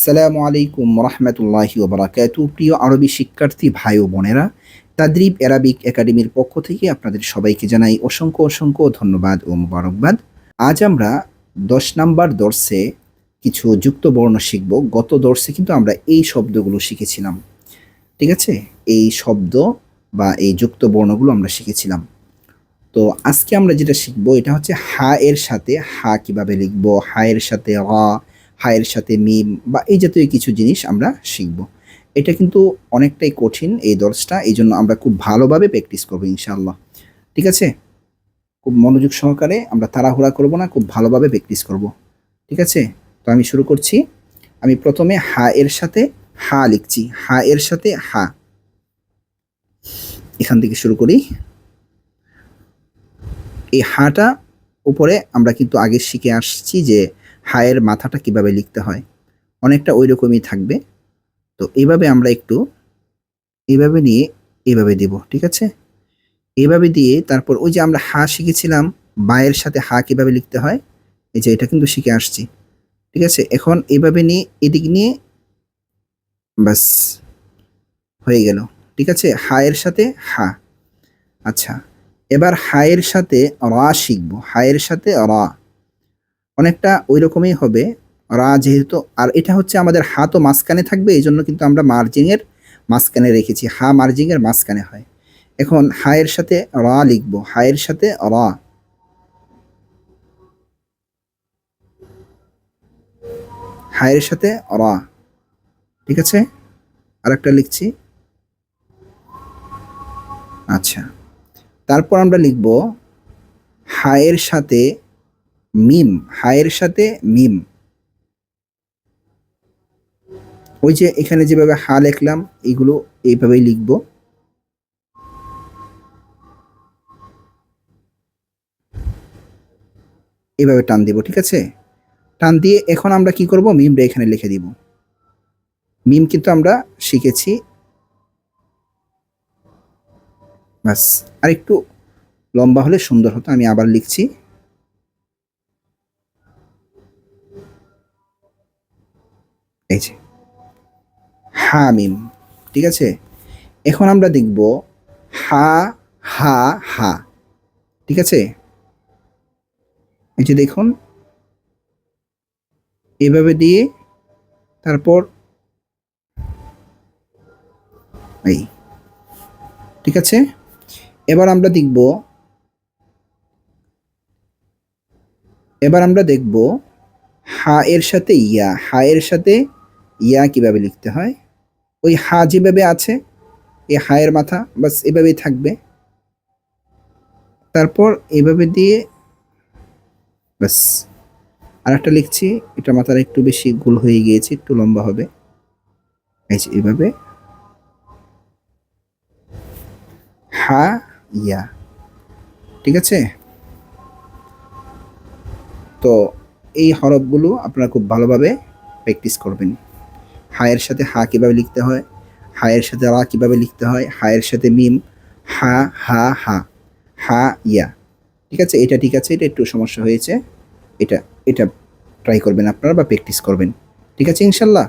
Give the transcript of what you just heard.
আসসালামু আলাইকুম রহমতুল্লাহি ওবরাকাতু প্রিয় আরবি শিক্ষার্থী ভাই ও বোনেরা, তাদ্রিব অ্যারাবিক একাডেমির পক্ষ থেকে আপনাদের সবাইকে জানাই অসংখ্য অসংখ্য ধন্যবাদ ও মুবারকবাদ। আজ আমরা দশ নাম্বার দর্শে কিছু যুক্ত বর্ণ শিখব। গত দর্শে কিন্তু আমরা এই শব্দগুলো শিখেছিলাম। ঠিক আছে? এই শব্দ বা এই যুক্ত বর্ণগুলো আমরা শিখেছিলাম। তো আজকে আমরা যেটা শিখব, এটা হচ্ছে হা এর সাথে, হা কীভাবে লিখব? হা এর সাথে র হায়ের সাথে মিম বা এই জাতীয় কিছু জিনিস আমরা শিখব। এটা কিন্তু অনেকটাই কঠিন এই দর্শটা, এই জন্য আমরা খুব ভালোভাবে প্র্যাকটিস করব ইনশাআল্লাহ। ঠিক আছে? খুব মনোযোগ সহকারে আমরা তাড়াহুড়া করব না, খুব ভালোভাবে প্র্যাকটিস করব। ঠিক আছে? তো আমি শুরু করছি। আমি প্রথমে হা এর সাথে হা লিখছি। হা এর সাথে হা। এখান থেকে শুরু করি। এই হাটা উপরে আমরা কিন্তু আগে শিখে আসছি যে হায়ের মাথাটা কীভাবে লিখতে হয়, অনেকটা ওই রকমই থাকবে। তো এইভাবে আমরা একটু এইভাবে নিয়ে এইভাবে দিব, ঠিক আছে? এইভাবে দিয়ে তারপর ওই যে আমরা হা শিখেছিলাম, বায়ের সাথে হা কীভাবে লিখতে হয়, এই যে এটা কিন্তু শিখে আসছি, ঠিক আছে? এখন এইভাবে নিয়ে এদিক নিয়ে বাস হয়ে গেল, ঠিক আছে? হায়ের সাথে হা আচ্ছা এবার হায়ের সাথে রা শিখব, হায়ের সাথে রা অনেকটা ওই রকমই হবে, রা যেহেতু, আর এটা হচ্ছে আমাদের হাতও মাঝখানে থাকবে এই জন্য কিন্তু আমরা মার্জিংয়ের মাঝখানে রেখেছি, হা মার্জিংয়ের মাঝখানে হয়। এখন হায়ের সাথে রা লিখব, হায়ের সাথে রা। হায়ের সাথে রা, ঠিক আছে? আরেকটা লিখছি। আচ্ছা তারপর আমরা লিখব, হায়ের সাথে মিম, হায়ের সাথে মিম। ওই যে এখানে যেভাবে হা লিখলাম এইগুলো এইভাবেই লিখব। এভাবে টান দিব, ঠিক আছে? টান দিয়ে এখন আমরা কি করব? মিমটা এখানে লিখে দিব। মিম কিন্তু আমরা শিখেছি। ব্যাস আর একটু লম্বা হলে সুন্দর হতো, আমি আবার লিখছি। এই যে। হামিম, ঠিক আছে? এখন আমরা দেখব হা হা হা, ঠিক আছে? এই যে দেখুন। এভাবে দিয়ে তারপর এই, ঠিক আছে? এবার আমরা দেখব, এবার আমরা দেখব হা এর সাথে ইয়া, হা এর সাথে ইয়া কীভাবে লিখতে হয়? ওই হা যেভাবে আছে, এই হায়ের মাথা, বাস এভাবেই থাকবে। তারপর এভাবে দিয়ে, বাস আর একটা লিখছি, এটা মাথার একটু বেশি গোল হয়ে গিয়েছে, একটু লম্বা হবে। এই যে এভাবে। হা, ইয়া। ঠিক আছে? তো এই হরফগুলো আপনারা খুব ভালোভাবে প্র্যাকটিস করবেন। হায়ের সাথে হা কীভাবে লিখতে হয়? হায়ের সাথে রা কীভাবে লিখতে হয়? হায়ের সাথে মিম, হা হা হা হা, ইয়া। ঠিক আছে? এটা ঠিক আছে? এটা একটু সমস্যা হয়েছে। এটা এটা ট্রাই করবেন আপনারা বা প্র্যাকটিস করবেন। ঠিক আছে? ইনশাল্লাহ।